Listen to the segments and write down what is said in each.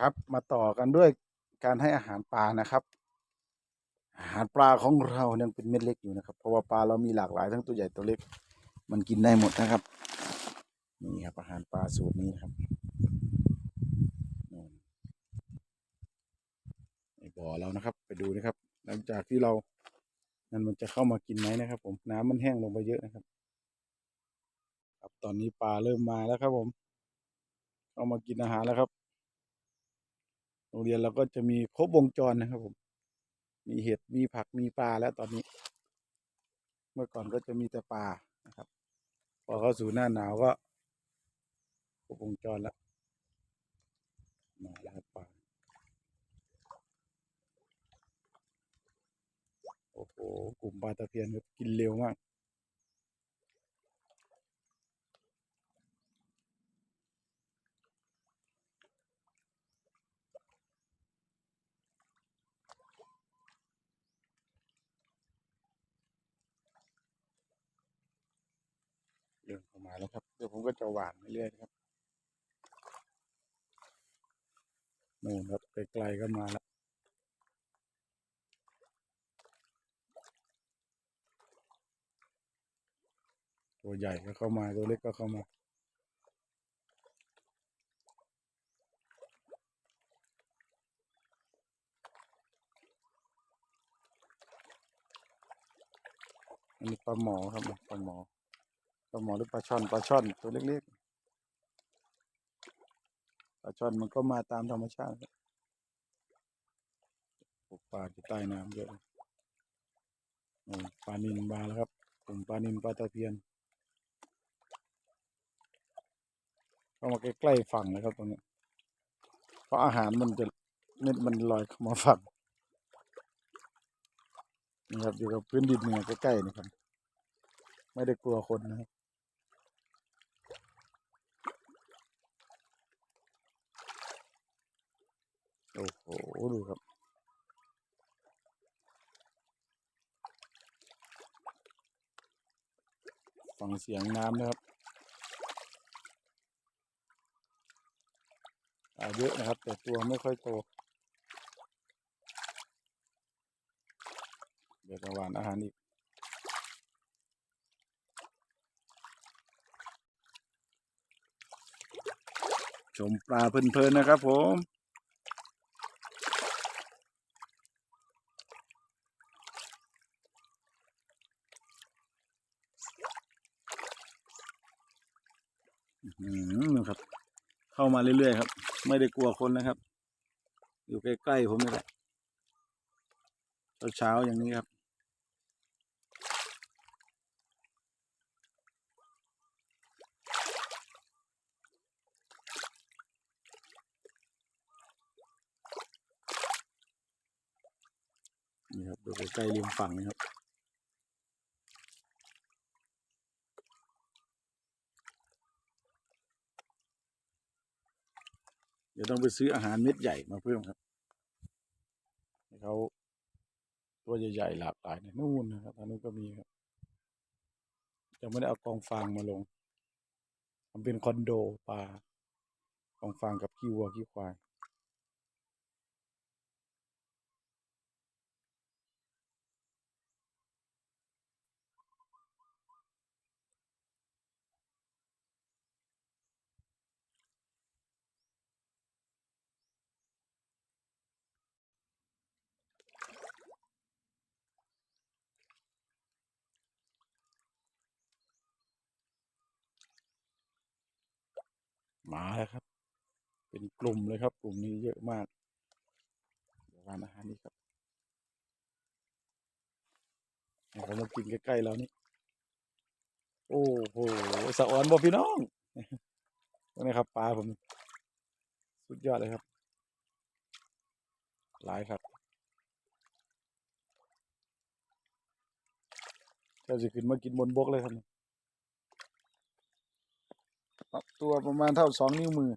ครับมาต่อกันด้วยการให้อาหารปลานะครับ อาหารปลาของเรายังเป็นเม็ดเล็กอยู่นะครับ เพราะว่าปลาเรามีหลากหลายทั้งตัวใหญ่ตัวเล็ก มันกินได้หมดนะครับนี่ครับอาหารปลาสูตรนี้นครับในบ่อเรานะครับ ไปดูนะครับ หลังจากที่เรานั้นมันจะเข้ามากินไหมนะครับ ผมน้ำมันแห้งลงไปเยอะนะครับ ครับตอนนี้ปลาเริ่มมาแล้วครับผมเข้ามากินอาหารแล้วครับ รงเรียนเราก็จะมีครบวงจรนะครับผม มีเห็ดมีผักมีปลาแล้วตอนนี้ เมื่อก่อนก็จะมีแต่ปลานะครับ พอเข้าสู่หน้าหนาวก็ครบวงจรแล้วมาแล้วปลาโอ้โหกลุ่มปลาตะเพียนกินเร็วมาก เริ่มเข้ามา แล้วครับ เดี๋ยวผมก็จะหวานเรื่อยๆครับนู่นครับไกลๆก็มาแล้วตัวใหญ่ก็เข้ามาตัวเล็กก็เข้ามาอันนี้ปลาหมอครับปลาหมอาหมอหรือปลาช่อนปลาช่อนตัวเล็กๆปลาช่อนมันก็มาตามธรรมชาติครับพวกปลาที่ใต้น้ำเยอะปลานินมาแล้วครับกลุ่มปลานินปลาตะเพียน เข้ามาใกล้ๆฝั่งเลยครับตรงนี้ เพราะอาหารมันจะเม็ดมันลอยเข้ามาฝั่งนี่ครับอยู่กับพื้นดินเนี่ยใกล้ๆนี่ครับ ไม่ได้กลัวคนนะครับ โอ้โห ดูครับ ฟังเสียงน้ำนะครับปลาเยอะนะครับ แต่ตัวไม่ค่อยโต เดี๋ยวจะหวานอาหารอีกชมปลาเพลินๆนะครับผม อืมนะครับ เข้ามาเรื่อยๆครับ ไม่ได้กลัวคนนะครับ อยู่ใกล้ๆผมนี่แหละเช้าๆอย่างนี้ครับนี่ครับดูใกล้ริมฝั่งนะครับ เดี๋ยว ต้องไปซื้ออาหารเม็ดใหญ่มาเพิ่มครับให้เขาตัวใหญ่ๆหลากหลายในนู่นนะครับอันนู้นก็มีครับยังไม่ได้เอากองฟางมาลงทำเป็นคอนโดปลากองฟางกับขี้วัวขี้ควาย มาแล้วครับ เป็นกลุ่มเลยครับ กลุ่มนี้เยอะมากเดี๋ยวร้านอาหารนี้ครับเนี่ยเขามากินใกล้ๆแล้วนี่โอ้โหสะออนบ่พี่น้องนี่ครับปลาผม สุดยอดเลยครับหลายครับเจ้าจะขึ้นมากินบนบกเลยครับนี่ครับ ตัวประมาณเท่าสองนิ้วมือ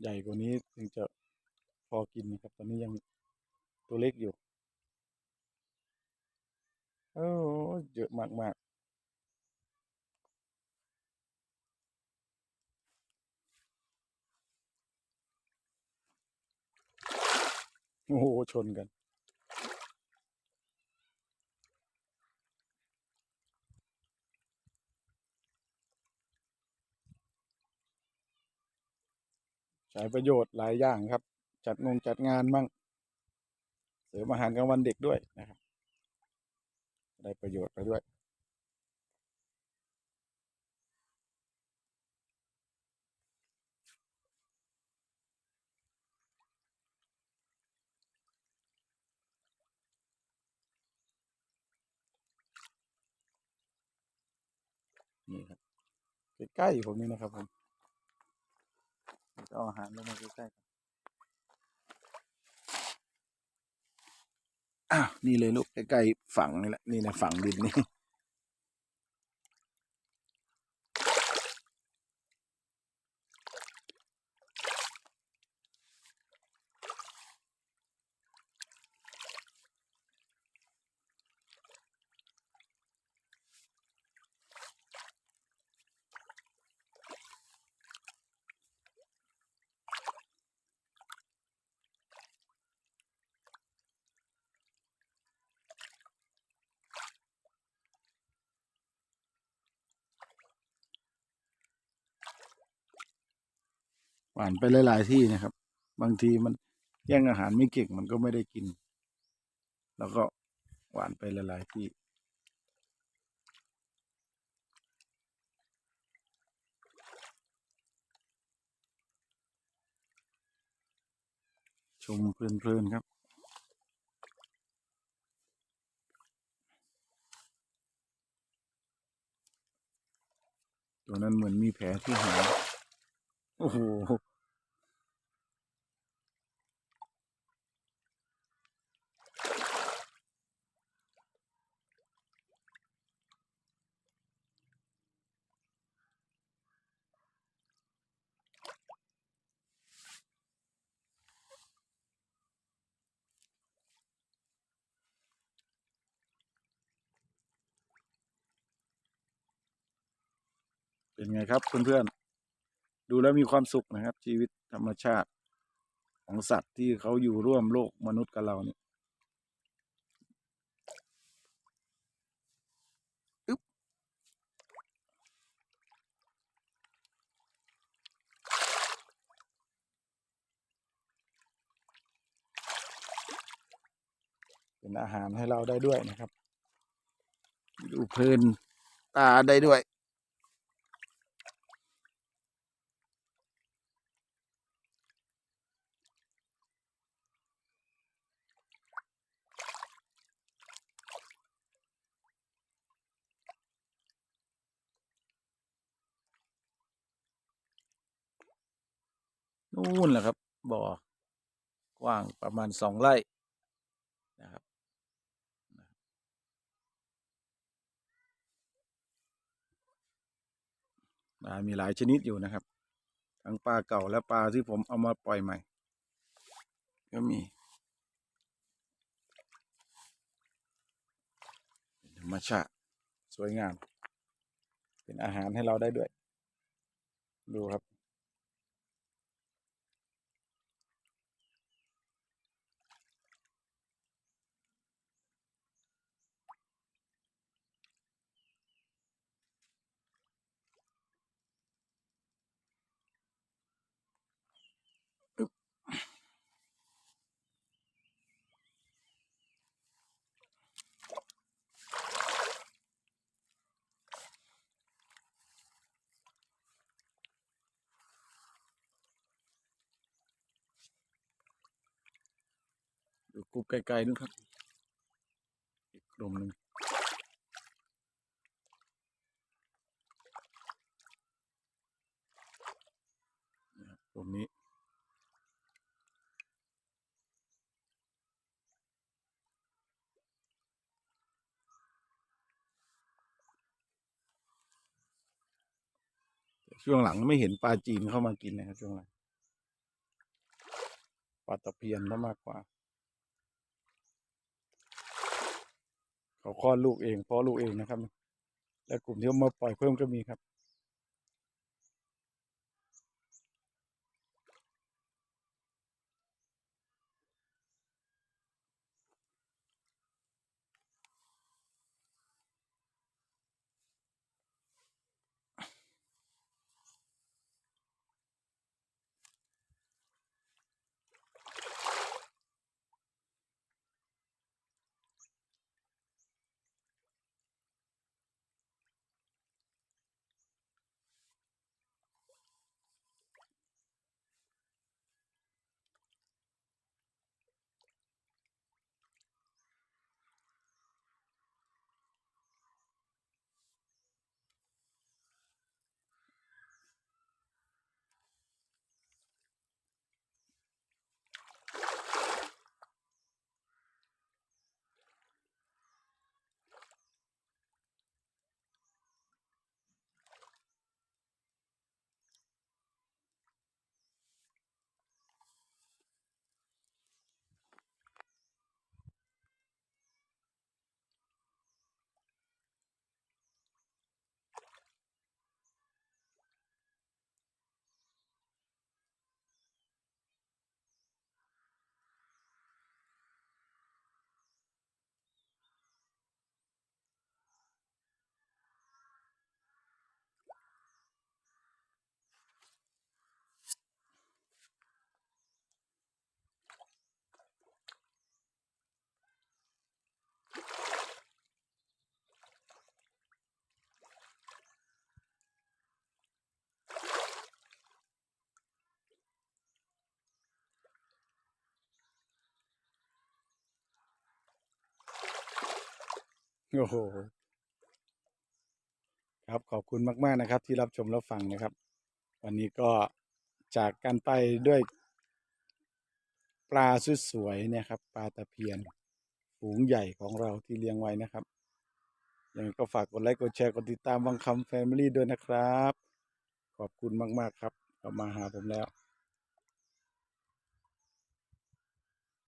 ใหญ่กว่านี้ถึงจะพอกินนะครับ ตอนนี้ยังตัวเล็กอยู่ โอ้เยอะมากมากๆ โอ้โหชนกัน ใช้ประโยชน์หลายอย่างครับ จัดงงจัดงานมั่งเสริมอาหารกลางวันเด็กด้วยนะครับ ได้ประโยชน์ไปด้วย นี่ครับใกล้ๆผมนี่นะครับผมจะเอาอาหารลงมาใกล้ๆกันอ้าวนี่เลยลูกใกล้ๆฝั่งนี่แหละนี่นะฝั่งดินนี่ หวานไปหลาย ๆ ที่นะครับ บางทีมันแย่งอาหารไม่เก่งมันก็ไม่ได้กิน แล้วก็หวานไปหลาย ๆ ที่ชมเพลินๆครับ ตัวนั้นเหมือนมีแผลที่หางโอ้โห เป็นไงครับเพื่อนๆดูแล้วมีความสุขนะครับ ชีวิตธรรมชาติของสัตว์ที่เขาอยู่ร่วมโลกมนุษย์กับเราเนี่ยเป็นอาหารให้เราได้ด้วยนะครับ ดูเพลินตาได้ด้วย นู่นแหละครับบ่อกว้างประมาณสองไร่นะครับปลามีหลายชนิดอยู่นะครับ ทั้งปลาเก่าและปลาที่ผมเอามาปล่อยใหม่ ก็มี ธรรมชาติ สวยงาม เป็นอาหารให้เราได้ด้วย ดูครับ ดูกรุบไกลๆนู่นครับ อีกกลุ่มหนึ่งกลุ่มนี้ช่วงหลังไม่เห็นปลาจีนเข้ามากินนะครับช่วงหลังลาตะเพียนมากกว่า เขาคลอดลูกเองเพาะลูกเองนะครับ และกลุ่มที่มาปล่อยเพิ่มก็มีครับ โอ้โหครับขอบคุณมาก ๆ นะครับ ที่รับชมรับฟังนะครับ วันนี้ก็จากกันไปด้วยปลาสวยๆเนี่ยครับ ปลาตะเพียนฝูงใหญ่ของเราที่เลี้ยงไว้นะครับยังก็ฝากกดไลค์กดแชร์กดติดตามวังคำแฟมิลี่ด้วยนะครับ ขอบคุณมาก ๆ ครับกลับมาหาผมแล้ว